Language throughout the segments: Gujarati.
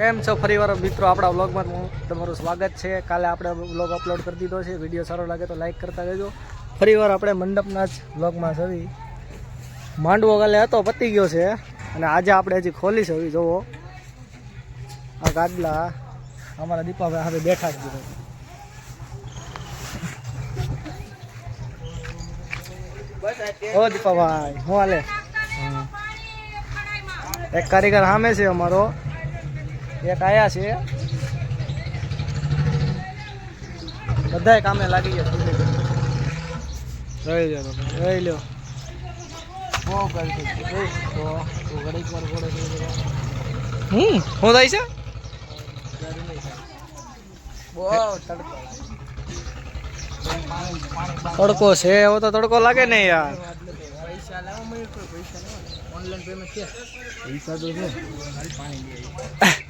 કેમ છો ફરીવાર? મિત્રો આપણા વ્લોગમાં હું તમારું સ્વાગત છે. કાલે આપણે વ્લોગ અપલોડ કરી દીધો છે. વીડિયો સારો લાગે તો લાઈક કરતા રહેજો. ફરીવાર આપણે મંડપના જ વ્લોગમાં છવી માંડવો કાલે હતો પતી ગયો છે. અને આજે આપણે હજી ખોલી છે જુઓ જોવો. આ ગાદલા અમારા દીપાભાઈ હવે બેઠા જ દીધો ઓ દીપાભાઈ હું હાલે? એક કારીગર સામે છે અમારો. એક આવ્યા છે. બધાય કામે લાગી ગયા રહી લો રહી લ્યો. બહુ ગલતી ઘડીક વાર ઘોડે હમ શું થાય છે? તડકો. છે. એવો તો તડકો લાગે ને યાર. પૈસા તો છે.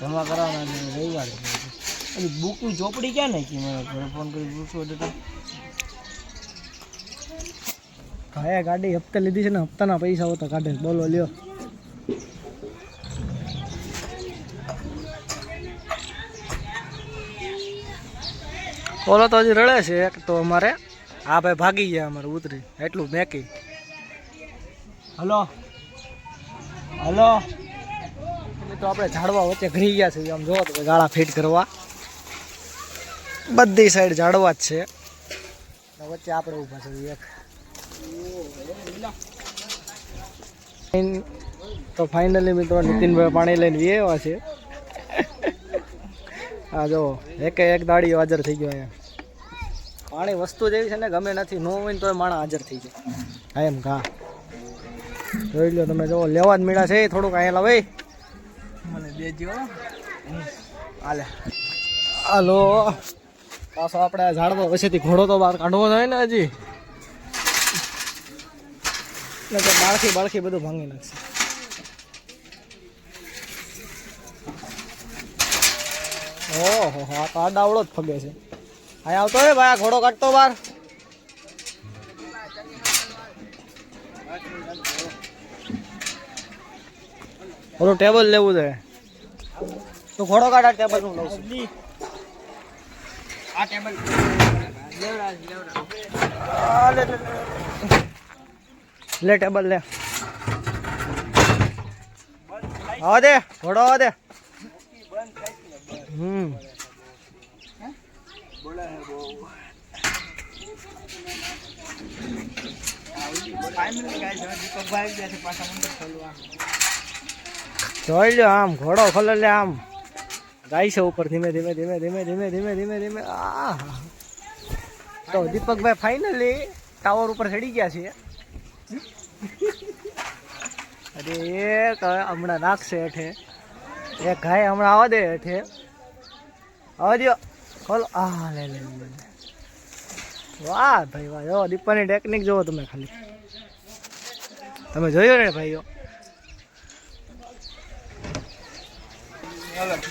જમા કરાવવાના છે રવિવારે અને બુકની ચોપડી ક્યાં નાખી મને ઘરે ફોન કરી પૂછવું તો ભાઈએ ગાડી હપ્તે લીધી છે ને હપ્તાના પૈસા હોતા કાઢે. બોલો લ્યો. ઓલો તો હજી રડે છે એક તો અમારે. આ ભાઈ ભાગી ગયા અમારે ઉતરી. એટલું મેકી. હલો. હલો. તો આપણે ઝાડવા વચ્ચે ઘરી ગયા છે આમ જોવો તો ગાળા ફિટ કરવા. બધી સાઈડ ઝાડવા જ છે. વચ્ચે આપણે ઊભા છે એક. તો ફાઇનલી મિત્રો નીતિનભાઈ પાણી લઈને વ્યવા છે. હા જો, એક એક દાડીઓ હાજર થઈ ગયો અહીંયા. પાણી વસ્તુ જેવી છે ને, ગમે નથી, ન હોય ને તોય માણસ હાજર થઈ જાય. એમ ઘા જોઈ લો તમે, જો, લેવા જ મીડા છે, થોડુંક અહીંયા ભાઈ હાલે. પાછો આપણે ઝાડવા પછીથી ઘોડો તો બહાર કાઢવો થાય ને હજી. બાળખી બાળખી બધું ભાંગી નાખશે. ઓહો, આ તો આડાવડો જ ફગે છે. હા આવતો હે ભાઈ ઘોડો કાઢતો બાર ઓલું ટેબલ લેવું છે. તો ઘોડો કાઢા ટેબલનું લઉં છું. આ ટેબલ. લેવડા લેવડા લે લે લે. લે ટેબલ લે. આવો દે ઘોડો આવો દે. હમ. જોઈ લ્યો આમ ઘોડો ખોલે લે આમ. જાય છે ઉપર ધીમે ધીમે ધીમે ધીમે ધીમે ધીમે ધીમે ધીમે. આ તો દીપકભાઈ ફાઇનલી ટાવર ઉપર ચડી ગયા છે. અરે એક હમણાં નાખશે હેઠે. એક ગાય હમણાં આવવા દે હેઠે. આવવા દો ખોલો. આ લે લે લે લે. વાહ ભાઈ વાહ. જો દીપાની ટેકનિક જોવો તમે ખાલી. તમે જોયો ને ભાઈઓ?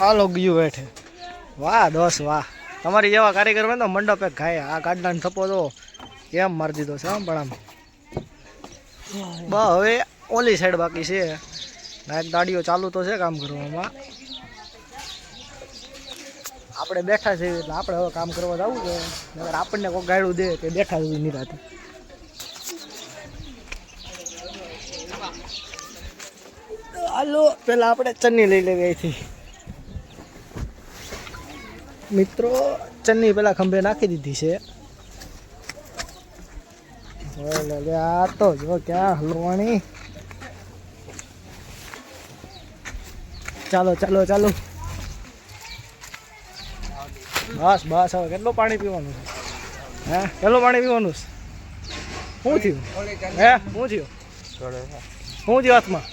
હાલો ગયું બેઠે. વાહ, દોસ, વાહ. તમારી જેવા કારીગર હોય તો મંડપ ખાય આ ગાડલાને થપો તો કેમ મારી દીધો છે આમ પણ આમ. બસ, હવે ઓલી સાઈડ બાકી છે. નાયક દાડીઓ ચાલુ તો છે કામ કરવામાં. આપણે બેઠા છીએ એટલે આપણે હવે કામ કરવા જવું છે. નકર આપણને કોઈ ગાયડું દે કે બેઠા જ નિરાતે. હાલો, પેલા આપણે ચન્ની લઈ લેવી અહીંથી. મિત્રો ચન્ની પેલા ખંભે નાખી દીધી છે. આ તો જો ક્યાં હલવાણી. ચાલો ચાલો ચાલો. બસ બસ હવે કેટલું પાણી પીવાનું છે? હે? કેટલું પાણી પીવાનું છે? શું થયું? હે? શું થયું? શું થયું હાથમાં?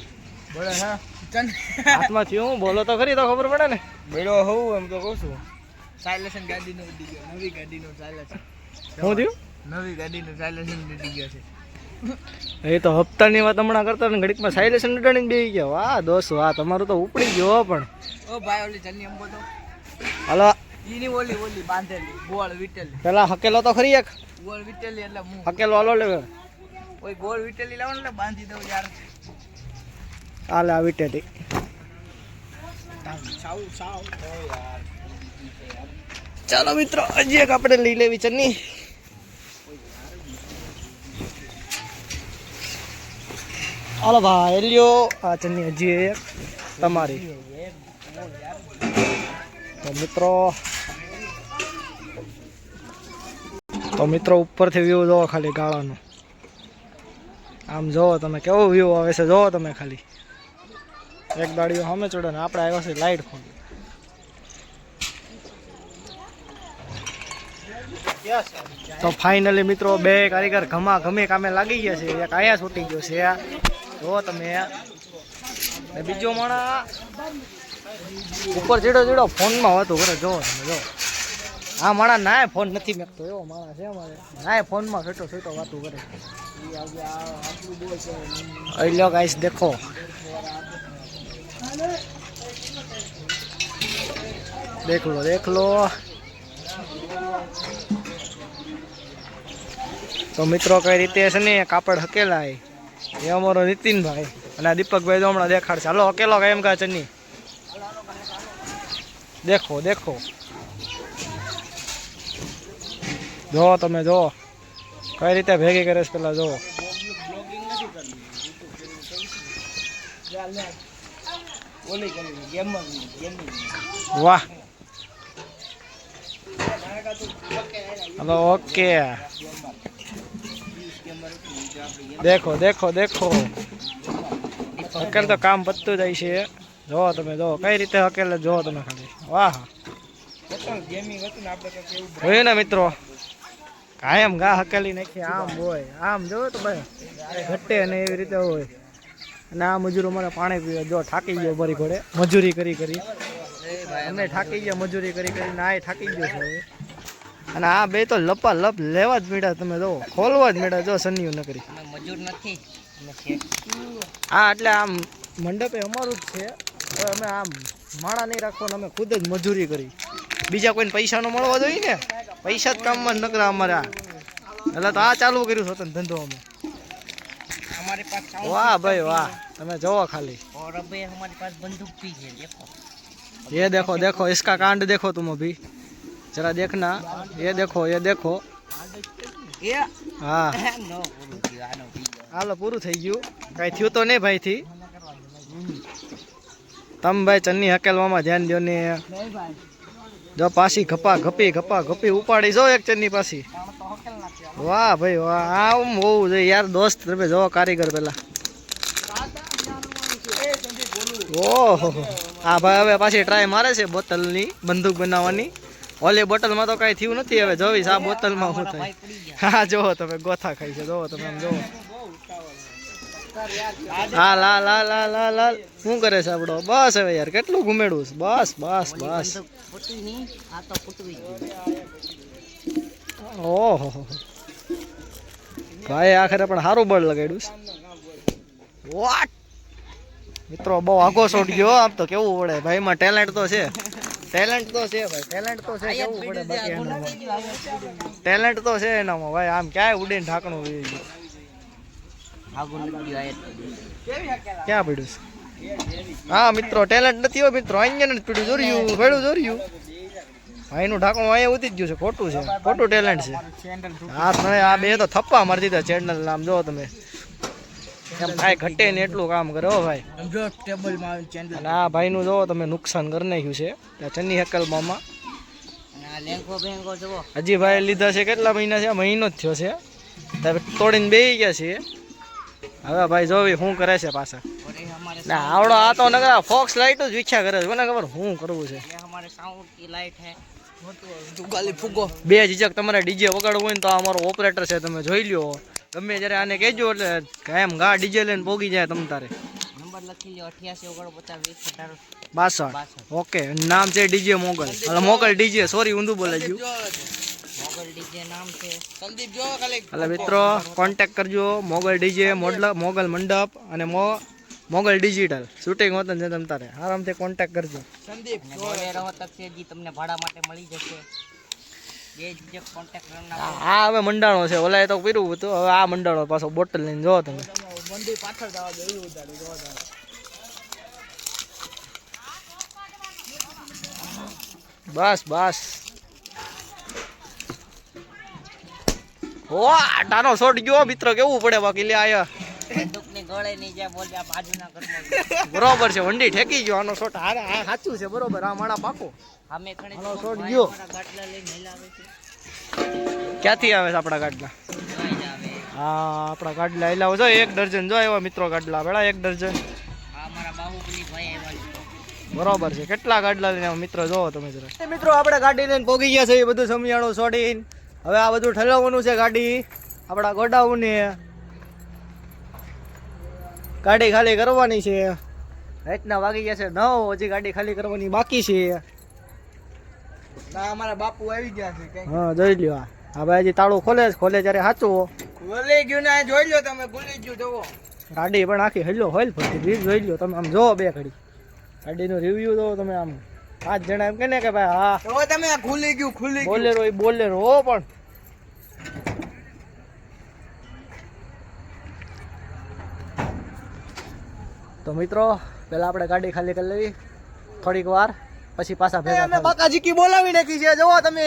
બોલે હા ચન હાથમાં થયું? હું બોલો તો ખરી તો ખબર પડે ને. બેડો હોઉં એમ તો કહું છું. સાયલેશન ગાડીનો ઉડી ગયો. નવી ગાડીનો સાયલેશન. શું થયું? નવી ગાડીનું સાયલેશન ઉડી ગયો છે. એ તો હપ્તાની વાત હમણાં કરતા ને ઘડીકમાં સાયલેશન ઉડાડીને બેસી ગયા. વાહ દોસ્ત વાહ તમારું તો ઉપડી ગયો પણ. ઓ ભાઈ ઓલી ચલની અંબો તો. હાલો. ઈની ઓલી ઓલી બાંધેલી ગોળ વીટેલી. પેલા હકેલો તો ખરી એક. ગોળ વીટેલી એટલે હું. હકેલો હાલો લે. ઓય ગોળ વીટેલી લાવો ને બાંધી દઉં યાર. હાલે આ વિટેલી. સાવ સાવ ઓ યાર. ચાલો મિત્રો, હજી એક આપણે લઈ લેવી ચન્ની હાલો ભાઈ લ્યો આ ચન્ની હજી એક તમારી. તો મિત્રો તો મિત્રો ઉપરથી વ્યૂ જોવો ખાલી ગાળાનો. આમ જોવો તમે, કેવો વ્યૂ આવે છે, જોવો તમે ખાલી. એક ગાડીઓ સામે ચડે ને આપણે આવ્યો છે લાઈટ ખોલી. તો ફાઇનલી મિત્રો બે કારીગર ઘમા ઘમે કામે લાગી ગયા છે. એક આયા છૂટી ગયો છે જો તમે બીજો માણા ઉપર ચીડો ચીડો ફોનમાં વાતો કરે જો, તમે જો. આ માણા નાય ફોન નથી મેકતો, એવો માણા છે અમારે. નાય ફોનમાં છેટો છેટો વાતો કરે લ્યો ગાઈસ દેખો. દેખ લો દેખ લો તો મિત્રો કઈ રીતે છે ને, કાપડ હકેલાય એ અમારો નીતિનભાઈ અને દીપકભાઈ તો હમણાં દેખાડ ચાલો હકેલો એમ કા ચની દેખો દેખો. જો તમે જો, કઈ રીતે ભેગી કરે છે પેલા જો. વાહ. ઓકે. દેખો દેખો દેખો. હકેલ તો કામ પતતું જાય છે. જોવો તમે જોવો કઈ રીતે હકેલ જોવો તમે ખાલી. વાહ. જોયું ને મિત્રો. કાયમ ગા હકેલી નાખી, આમ હોય. આમ જોવો તો ભાઈ, ઘટે ને એવી રીતે હોય. અને આ મજૂરો મને પાણી પીવે. જો થાકી ગયો મારી ઘોડે. મજૂરી કરી કરી. અમે થાકી ગયા, મજૂરી કરી કરી. ના એ થાકી ગયો છે. અને આ બે તો લપા લપ લેવા જ મીડા તમે જો ખોલવા જ મીડા જો સન્નીઓ ન કરી અમે મજૂર નથી અમે શેઠ હા એટલે આમ મંડપે અમારું જ છે હવે અમે આમ માણા નહીં રાખવાના અમે ખુદ જ મજૂરી કરી બીજા કોઈને પૈસા નો મળવા જોઈએ ને પૈસા જ કામમાં જ નકરા અમારે આ એટલે તો આ ચાલુ કર્યું છે તને ધંધો અમે हमारे पास साउंड વાહ ભાઈ વાહ તમે જોવો ખાલી और अबे हमारे पास बंदूक भी है देखो ये देखो देखो इसका कांड देखो तुम अभी જરા દેખના. એ દેખો એ દેખો. હા. હાલો પૂરું થઈ ગયું. કાંઈ થયું તો નહીં ભાઈથી. તમે ભાઈ ચન્ની હકેલવામાં ધ્યાન દો ને. જો પાછી ઘપા ઘપી ઘપા ઘપી ઉપાડી જો એક ચન્ની પાછી. વાહ ભાઈ વાહ આમ હોવું જોઈએ. યાર દોસ્ત તમે જો કારીગર પેલા. ઓહો હા ભાઈ હવે પાછી ટ્રાય મારે છે બોટલની બંદૂક બનાવવાની. ઓલી બોટલમાં તો કાંઈ થયું નથી, હવે જોઈશ આ બોટલમાં શું થાય. હા, જોવો તમે, ગોથા ખાઈ છે, જોવો તમે, આમ જોવો. હા લા લા લા લા લા શું કરે છે આપડો બસ હવે યાર, કેટલું ઘુમેડું છે? બસ બસ બસ. ઓહો. ભાઈ, આખરે પણ સારું બળ લગાડ્યું છે. મિત્રો, બહુ આગો શોટ ગયો, આમ તો કેવું પડે ભાઈમાં ટેલેન્ટ તો છે. ટેલેન્ટ તો છે ભાઈ ટેલેન્ટ તો છે કેવું પડે બાકી ટેલેન્ટ તો છે એનામાં ભાઈ આમ ક્યાંય ઉડીને ઢાંકણું વી ક્યાં પડ્યું છે? હા મિત્રો ટેલેન્ટ નથી હોય મિત્રો અહીંયા નથી પડ્યું જોર્યું ભેડું જોર્યું. ભાઈનું ઢાંકણું અહીંયા ઉતી જ ગયું છે ખોટું છે ખોટું ટેલેન્ટ છે. હા આ બે તો થપ્પા મારી દીધા ચેનલ નામ જો તમે. ભાઈ ઘટે ને એટલું કામ કરો ભાઈ. અને આ ભાઈ નું જો તમે નુકસાન કરી નાખ્યું છે ચન્ની હેકલ મામા. હજી ભાઈ લીધા છે કેટલા મહિના છે? મહિનો જ થયો છે. તોડીને બે ગયા છે હવે ભાઈ જોવી શું કરે છે પાછા. ના આવડો આ તો નગરા ફોક્સ લાઈટ જ વિખ્યા કરે છે. મને ખબર શું કરવું છે. બે જીજક તમારે ડીજે વગાડવું હોય ને તો અમારો ઓપરેટર છે તમે જોઈ લ્યો. ગમે જ્યારે આને કહેજો એટલે કાયમ ગા ડીજે લઈને પોગી જાય તમ તારે. નંબર લખી લો અઠ્યાસી ઓગણપચાસ વીસ અઢાર બાસઠ. ઓકે નામ છે ડીજે મોગલ. એટલે મોગલ ડીજે સોરી ઊંધું બોલાઈ ગયું. મિત્રો કોન્ટેક્ટ કરજો. મોગલ ડીજે મોડલ મોગલ મંડપ અને મો મોગલ ડિજિટલ. શૂટિંગ હોતન છે તમ તારે. આરામથી કોન્ટેક્ટ કરજો. સંદીપ તમને આ હવે મંડાણો છે. ઓલા તો પીરું હતું. હવે આ મંડાણો પાછો બોટલ લઈને જો તમે. બસ બસ. ઓ ટાનો શોટ ગયો. મિત્ર, કેવું પડે બાકી લે આયા બંદૂકની ગળે નહીં જાય બોલ્યા બાજુના ઘરમાં. બરોબર છે વંડી ઠેકી ગયો આનો શોટ. હારે આ સાચું છે બરોબર આ માણા પાકો. અમે ખડે આનો શોટ ગયો. ગાટલા લઈને હિલાવે છે. ક્યાંથી આવે છે આપણા ગાડલા? જોઈ જ આવે. હા આપણા ગાડલા એલા જો એક ડર્જન જો એવા મિત્રો ગાડલા. પેલા એક ડર્જન. અમારા બાહુબલી ભાઈ આવ્યા બરોબર છે. કેટલા ગાડલા લઈને મિત્રો જોવો તમે જરા. મિત્રો આપણે ગાડી લઈને પોગી ગયા છે એ બધું સમિયાણું છોડીને. હવે આ બધું ઠલવવાનું છે ગાડી. આપણા ગોડાઉને ગાડી ખાલી કરવાની છે. રાતના વાગી ગયા છે નવ હજી ગાડી ખાલી કરવાની બાકી છે. ના અમારા બાપુ આવી ગયા છે હા જોઈ લ્યો ભાઈ હજી તાળું ખોલે ખોલે ત્યારે સાચું ખોલી ગયું ને જોઈ લો તમે ભૂલી ગયું જોવો ગાડી પણ આખી હલ્યો હોય ફરતી રીત જોઈ લ્યો તમે આમ જોવો બે ઘડી. ગાડીનો રિવ્યુ દો તમે આમ. પાંચ જણા એમ કે ને કે ભાઈ હા. તમે ખુલી ગયું ખુલી બોલેરો એ બોલેરો હો પણ. તો મિત્રો પેલા આપણે ગાડી ખાલી કરી લેવી. થોડીક વાર પછી પાછા ભેગા અમે બાકાજીકી બોલાવી નાખી છે. જોવો તમે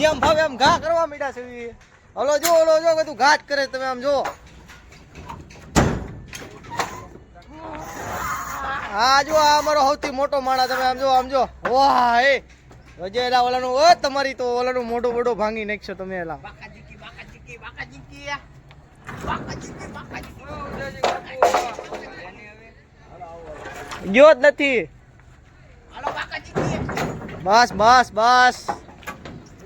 જેમ ભાવે એમ ઘા કરવા મીડા છે. હલો જો હલો જો બધું ઘાટ કરે તમે આમ જો હા જો આ અમારો સૌથી મોટો માણા તમે આમ જો આમ જો વાહ એ. હજે એલા ઓલાનું ઓ તમારી તો ઓલાનું મોઢું મોઢું ભાંગી નાખશો તમે એલા. બાકાજીકી બાકાજીકી બાકાજીકી બાકાજીકી બાકાજીકી ગયો જ નથી. બસ બસ બસ.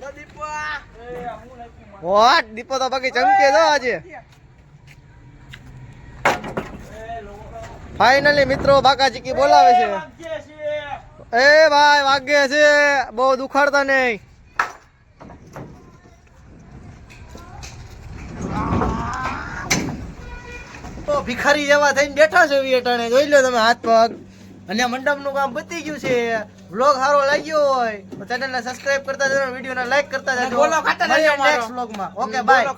લો દીપા દીપો તો બાકી ચમકે દો આજે. ફાઇનલી મિત્રો બાકાજીકી બોલાવે છે. એ ભાઈ વાગે છે. બહુ દુખાડતા નહીં. ભિખારી જેવા થઈને બેઠા છે એવી અટાણે જોઈ લો તમે હાથ પગ. અને મંડપનું કામ પતી ગયું છે. વ્લોગ સારો લાગ્યો હોય તો ચેનલને સબસ્ક્રાઇબ કરતા જજો વિડીયોને લાઈક કરતા જજો. બોલો ખાતા નેક્સ્ટ વ્લોગમાં ઓકે બાય